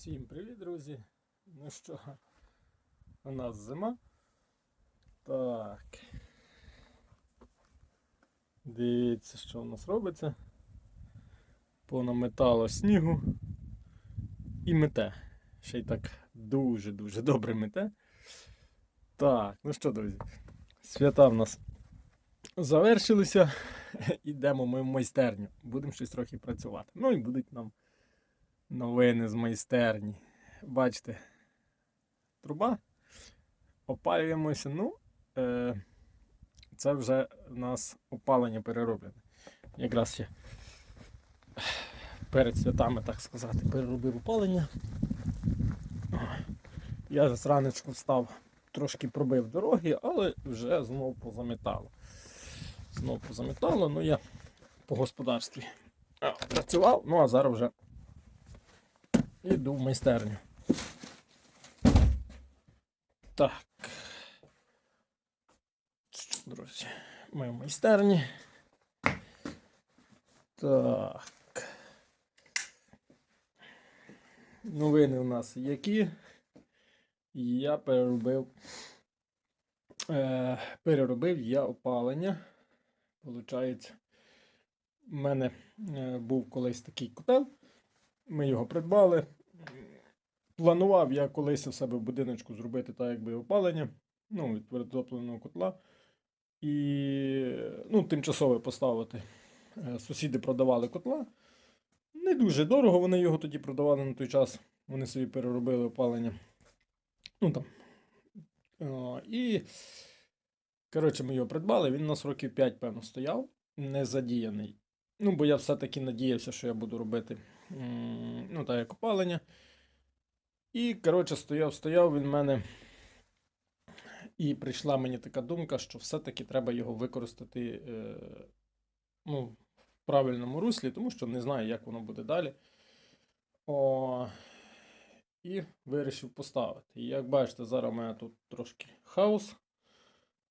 Всім привіт, друзі! Ну що, у нас зима. Так. Дивіться, що у нас робиться. Понаметало снігу і мете. Ще й так дуже-дуже добре мете. Так, ну що, друзі, свята в нас завершилися. Ідемо ми в майстерню. Будемо щось трохи працювати. Ну і будуть нам новини з майстерні. Бачите, труба. Опалюємося. Ну, е, це вже у нас опалення перероблене. Якраз ще перед святами, так сказати, переробив опалення. Я зранечку встав, трошки пробив дороги, але вже знов позамітало. Знов позамітало, ну я по господарстві працював, ну а зараз вже Іду в майстерню. Так. Друзі, ми в майстерні. Так. Новини у нас які. Я переробив. Е, переробив я опалення. Получається, в мене е, був колись такий котел. Ми його придбали. Планував я колись у себе в будиночку зробити так, якби опалення, ну, від передопленого котла. І ну, тимчасове поставити. Е, Сусіди продавали котла. Не дуже дорого вони його тоді продавали на той час. Вони собі переробили опалення. Ну там. О, і, коротше, ми його придбали. Він у нас років 5, певно, стояв, не задіяний. Ну, бо я все-таки надіявся, що я буду робити ну, так, як опалення. І, коротше, стояв, стояв він в мене. І прийшла мені така думка, що все-таки треба його використати е, ну, в правильному руслі, тому що не знаю, як воно буде далі. О, і вирішив поставити. І як бачите, зараз у мене тут трошки хаос,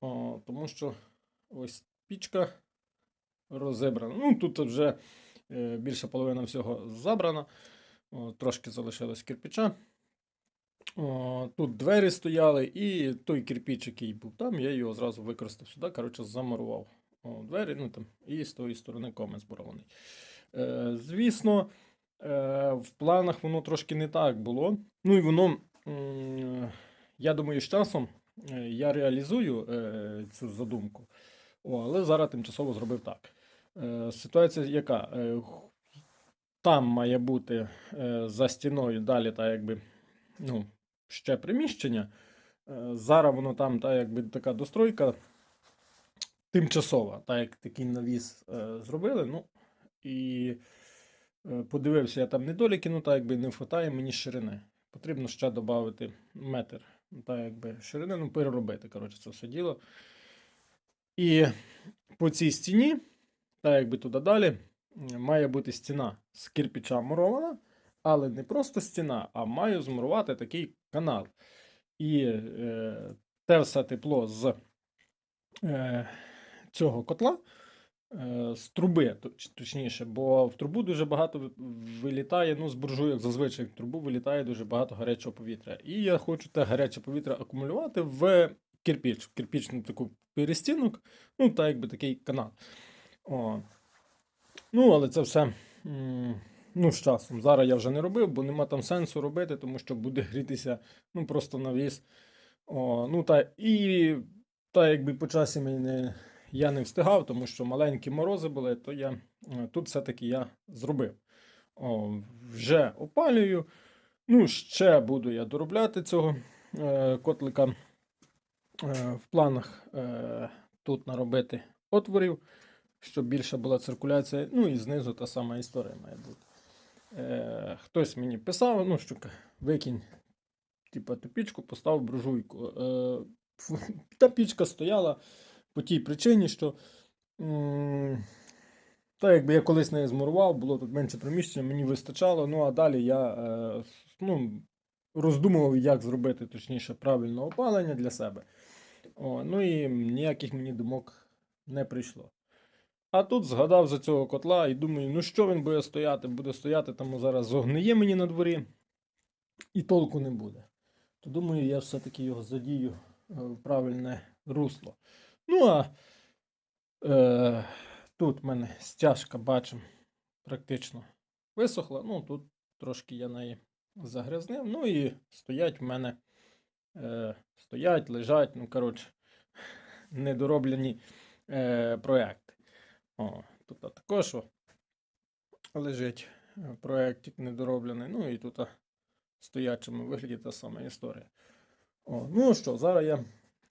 о, тому що ось пічка розібрана. Ну, тут вже е, більша половина всього забрана. О, трошки залишилось кирпича. О, тут двері стояли, і той кирпіч, який був там, я його зразу використав сюди, коротше, замурував О, двері, ну там, і з тої сторони комець зборований. Е, звісно, е, в планах воно трошки не так було. Ну і воно, м, я думаю, з часом е, я реалізую е, цю задумку. О, але зараз тимчасово зробив так. Е, ситуація яка? Е, там має бути е, за стіною далі, так якби, ну, ще приміщення. Зараз воно там, та, якби така достройка тимчасова, так як такий навіс зробили. Ну, і подивився я там недоліки, ну так якби не вистачає мені ширини. Потрібно ще додати метр. ну, Так, якби ширини, ну, переробити, коротше, це все діло. І по цій стіні, так якби туди далі, має бути стіна з кирпича мурована, але не просто стіна, а маю змурувати такий канал. І е, те все тепло з е, цього котла, е, з труби, точніше, бо в трубу дуже багато вилітає, ну, з буржуйок зазвичай в трубу вилітає дуже багато гарячого повітря. І я хочу те гаряче повітря акумулювати в кирпіч, в кирпічну таку перестінок, ну, так якби такий канал. О. Ну, але це все. Ну, з часом. Зараз я вже не робив, бо нема там сенсу робити, тому що буде грітися ну, просто навіс. О, ну, та, і та, якби по часі мені я не встигав, тому що маленькі морози були, то я е, тут все-таки я зробив. О, вже опалюю. Ну, ще буду я доробляти цього е, котлика. Е, в планах е, тут наробити отворів, щоб більша була циркуляція. Ну і знизу та сама історія має бути. Е, хтось мені писав, ну що викинь, типа ту пічку, постав буржуйку. Е, та пічка стояла по тій причині, що м, та якби я колись неї змурував, було тут менше приміщення, мені вистачало. Ну а далі я е, ну, роздумував, як зробити точніше правильне опалення для себе. О, ну і ніяких мені думок не прийшло. А тут згадав за цього котла і думаю, ну що він буде стояти? Буде стояти, там зараз зогниє мені на дворі. і толку не буде. То думаю, я все-таки його задію е, в правильне русло. Ну а е, тут в мене стяжка, бачимо, практично висохла. Ну, тут трошки я неї загрязнив. Ну і стоять в мене, е, стоять, лежать, ну, коротше, недороблені е, проекти. О, тут також лежить е, проєктик недороблений. Ну і тут в стоячому вигляді та сама історія. О, ну що, зараз я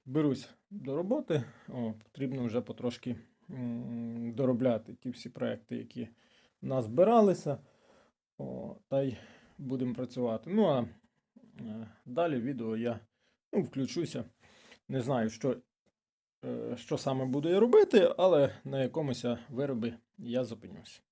берусь до роботи. О, потрібно вже потрошки доробляти ті всі проекти, які в нас збиралися. О, та й будемо працювати. Ну а е, далі відео я ну, включуся. Не знаю, що, що саме буду я робити, але на якомусь виробі я зупинюсь.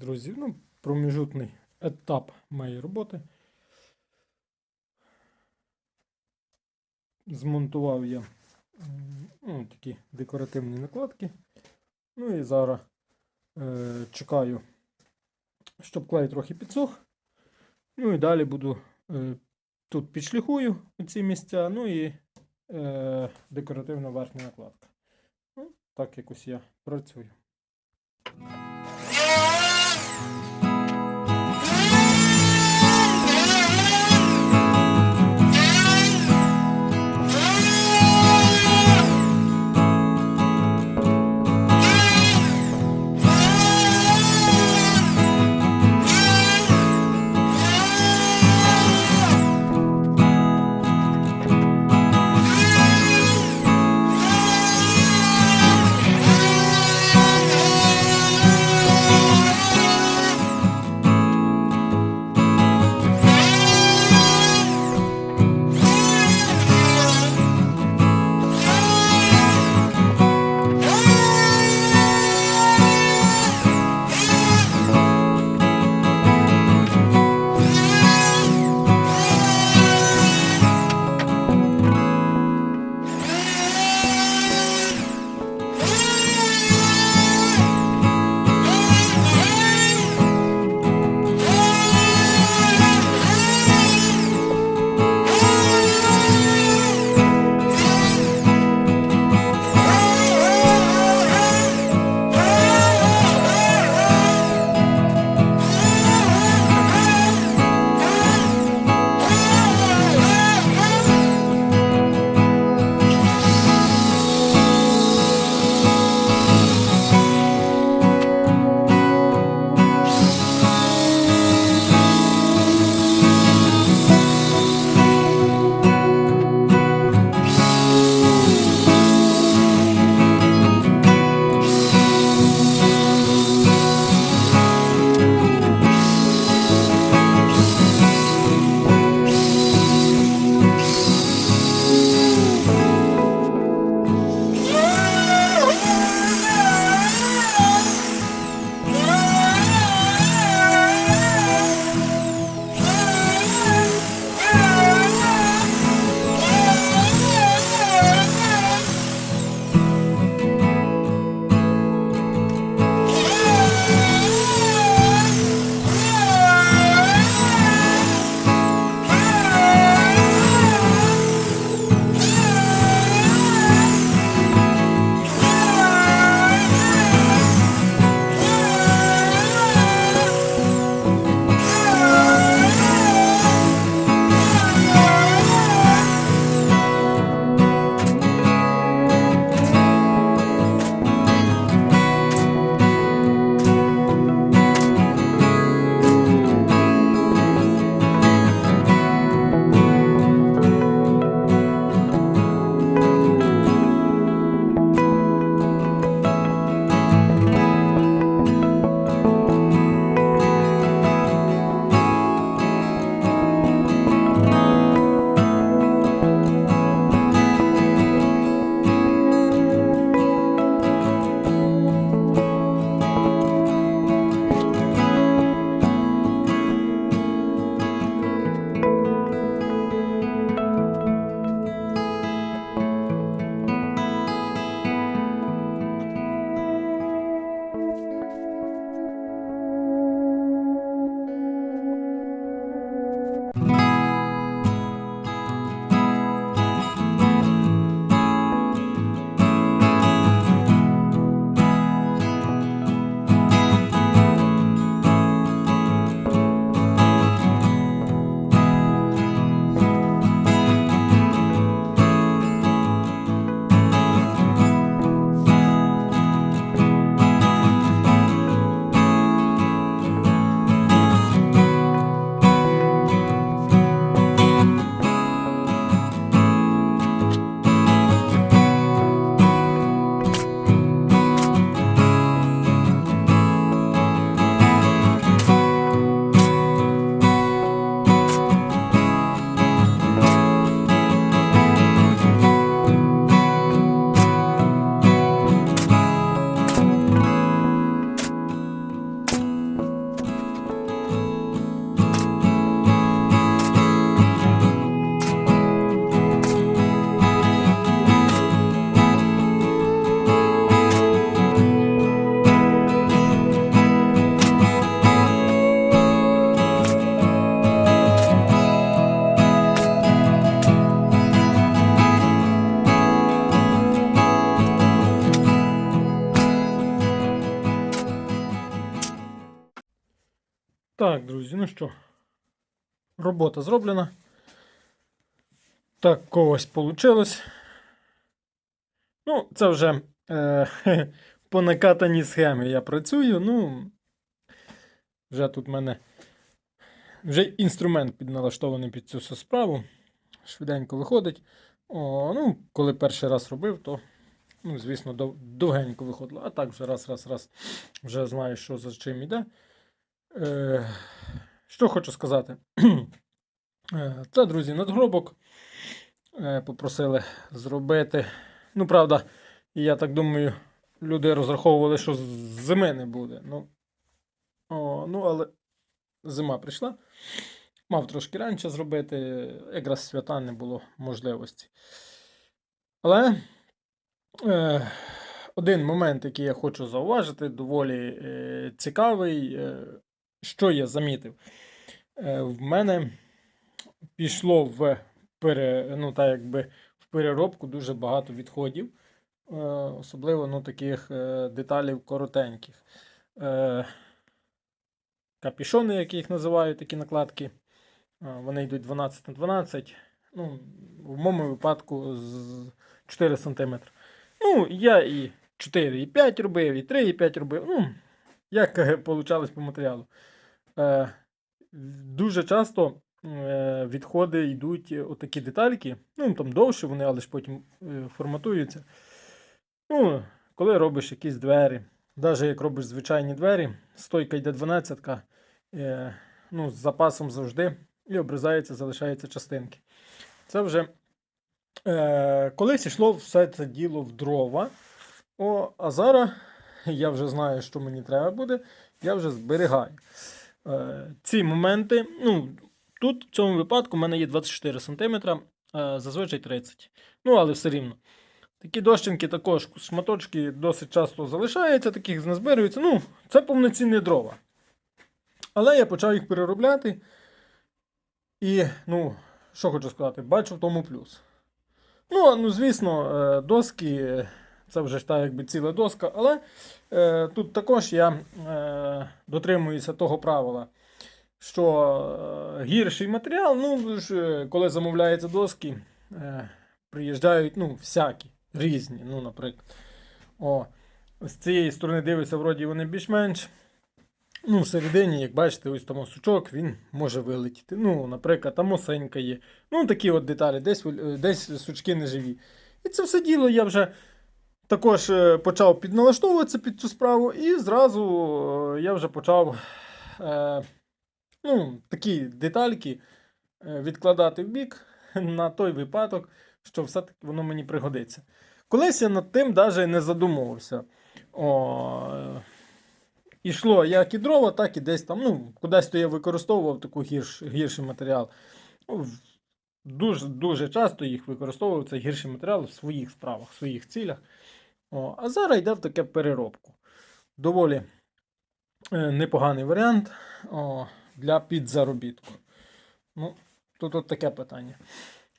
Друзі, ну, проміжутний етап моєї роботи. Змонтував я ну, такі декоративні накладки. Ну і зараз е, чекаю, щоб клей трохи підсох. Ну і далі буду е, тут підшліхую ці місця, ну і е, декоративна верхня накладка. Ну, так якось я працюю. Друзі, ну що, робота зроблена. Так, когось вийшло. Ну, це вже е, по накатаній схемі я працюю. Ну, вже тут в мене вже інструмент підналаштований під цю справу. Швиденько виходить. О, ну, коли перший раз робив, то, ну, звісно, довгенько виходило. А так вже раз, раз, раз вже знаю, що за чим іде. Е, що хочу сказати. Це, друзі, надгробок. Е, Попросили зробити. Ну, правда, я так думаю, люди розраховували, що зими не буде. Ну, о, ну але зима прийшла. Мав трошки раніше зробити, якраз свята не було можливості. Але е, один момент, який я хочу зауважити, доволі е, цікавий, е, що я замітив. Е, в мене пішло в, пере, ну, так якби, в переробку дуже багато відходів, е, особливо ну, таких е, деталів коротеньких. Капішони, як їх називаю, такі накладки. Вони йдуть 12 на 12. Ну, в моєму випадку з 4 см. Ну, я і 4,5 робив, і 3,5 робив. Ну, як вийшло по матеріалу. Е, дуже часто е, відходи йдуть отакі детальки. Ну, там довше вони, але ж потім е, форматуються. Ну, коли робиш якісь двері, навіть як робиш звичайні двері, стойка йде 12 е, ну, з запасом завжди, і обрізається, залишаються частинки. Це вже е, колись йшло все це діло в дрова. О, а зараз я вже знаю, що мені треба буде, я вже зберігаю. Е, ці моменти, ну, тут в цьому випадку в мене є 24 см, е, зазвичай 30 Ну, але все рівно. Такі дощинки також, шматочки досить часто залишаються, таких не збираються. Ну, це повноцінні дрова. Але я почав їх переробляти. І, ну, що хочу сказати, бачу в тому плюс. Ну, ну звісно, е, доски, це вже ж та якби ціла доска, але е, тут також я е, дотримуюся того правила, що е, гірший матеріал, ну, е, коли замовляються доски, е, приїжджають ну, всякі, різні. Ну, наприклад. О, з цієї сторони дивишся, вроді вони більш-менш. Ну, всередині, як бачите, ось там сучок, він може вилетіти. Ну, наприклад, там осенька є. Ну, такі от деталі, десь, е, десь сучки не живі. І це все діло я вже також е, почав підналаштовуватися під цю справу, і зразу е, я вже почав е, ну, такі детальки відкладати в бік на той випадок, що все-таки воно мені пригодиться. Колись я над тим навіть не задумувався. О, Ішло як і дрова, так і десь там. Ну, кудись то я використовував таку гірш, гірший матеріал. Дуже, дуже часто їх використовував цей гірший матеріал в своїх справах, в своїх цілях. О, а зараз йде в таке переробку. Доволі е, непоганий варіант о, для підзаробітку. Ну, тут от таке питання.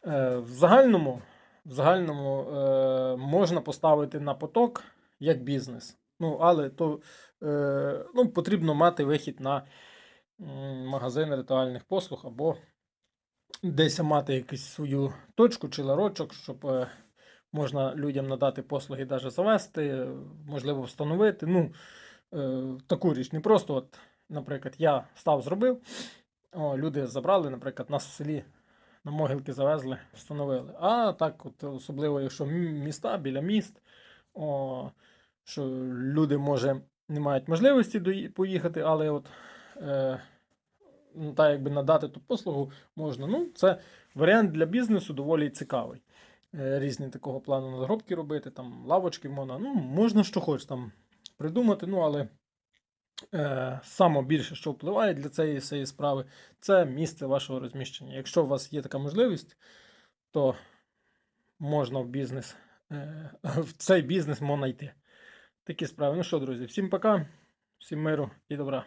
Е, в загальному, в загальному е, можна поставити на поток як бізнес. Ну, але то е, ну, потрібно мати вихід на магазин ритуальних послуг або десь мати якусь свою точку чи ларочок, щоб е, можна людям надати послуги, навіть завести, можливо, встановити. Ну, е, таку річ. Не просто, от, наприклад, я став зробив, о, люди забрали, наприклад, нас в селі на могилки завезли, встановили. А так, от, особливо, якщо міста біля міст, о, що люди, може, не мають можливості поїхати, але от. Е, ну, якби надати ту послугу можна. Ну, це варіант для бізнесу доволі цікавий. Е, Різні такого плану надгробки робити, там лавочки можна, ну, можна що хоч там придумати, ну, але е, саме більше, що впливає для цієї всієї справи, це місце вашого розміщення. Якщо у вас є така можливість, то можна в бізнес, е, в цей бізнес можна йти. Такі справи. Ну що, друзі, всім пока, всім миру і добра.